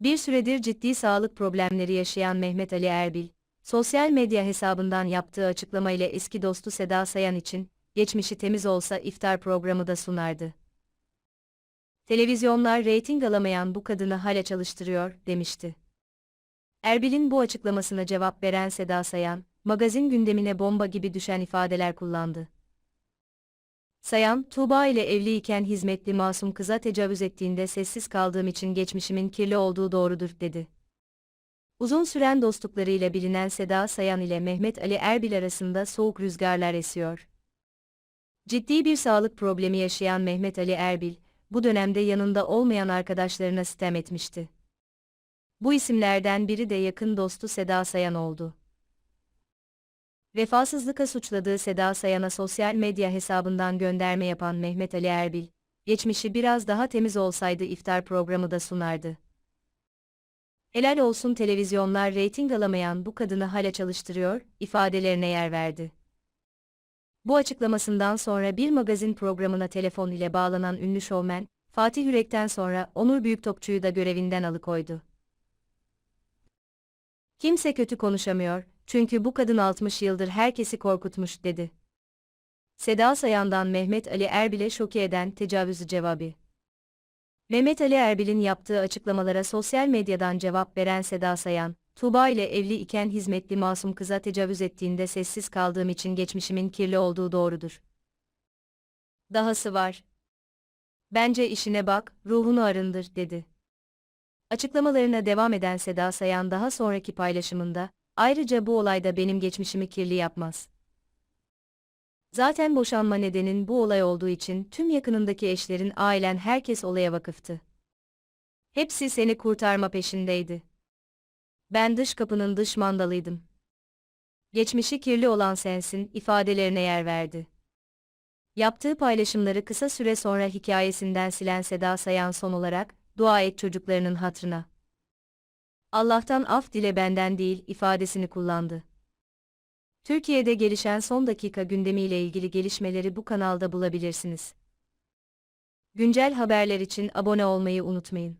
Bir süredir ciddi sağlık problemleri yaşayan Mehmet Ali Erbil, sosyal medya hesabından yaptığı açıklamayla eski dostu Seda Sayan için, geçmişi temiz olsa iftar programı da sunardı. Televizyonlar reyting alamayan bu kadını hala çalıştırıyor, demişti. Erbil'in bu açıklamasına cevap veren Seda Sayan, magazin gündemine bomba gibi düşen ifadeler kullandı. Sayan, Tuğba ile evliyken hizmetli masum kıza tecavüz ettiğinde sessiz kaldığım için geçmişimin kirli olduğu doğrudur, dedi. Uzun süren dostluklarıyla bilinen Seda Sayan ile Mehmet Ali Erbil arasında soğuk rüzgarlar esiyor. Ciddi bir sağlık problemi yaşayan Mehmet Ali Erbil, bu dönemde yanında olmayan arkadaşlarına sitem etmişti. Bu isimlerden biri de yakın dostu Seda Sayan oldu. Vefasızlıkla suçladığı Seda Sayan'a sosyal medya hesabından gönderme yapan Mehmet Ali Erbil, geçmişi biraz daha temiz olsaydı iftar programı da sunardı. Helal olsun televizyonlar reyting alamayan bu kadını hala çalıştırıyor, ifadelerine yer verdi. Bu açıklamasından sonra bir magazin programına telefon ile bağlanan ünlü şovmen, Fatih Yürek'ten sonra Onur Büyüktopçu'yu da görevinden alıkoydu. Kimse kötü konuşamıyor, çünkü bu kadın 60 yıldır herkesi korkutmuş, dedi. Seda Sayan'dan Mehmet Ali Erbil'e şoke eden tecavüzü cevabı. Mehmet Ali Erbil'in yaptığı açıklamalara sosyal medyadan cevap veren Seda Sayan, Tuğba ile evli iken hizmetli masum kıza tecavüz ettiğinde sessiz kaldığım için geçmişimin kirli olduğu doğrudur. Dahası var. Bence işine bak, ruhunu arındır, dedi. Açıklamalarına devam eden Seda Sayan daha sonraki paylaşımında, ayrıca bu olayda benim geçmişimi kirli yapmaz. Zaten boşanma nedenin bu olay olduğu için tüm yakınındaki eşlerin ailen herkes olaya vakıftı. Hepsi seni kurtarma peşindeydi. Ben dış kapının dış mandalıydım. Geçmişi kirli olan sensin ifadelerine yer verdi. Yaptığı paylaşımları kısa süre sonra hikayesinden silen Seda Sayan son olarak, dua et çocuklarının hatrına. Allah'tan af dile benden değil ifadesini kullandı. Türkiye'de gelişen son dakika gündemiyle ilgili gelişmeleri bu kanalda bulabilirsiniz. Güncel haberler için abone olmayı unutmayın.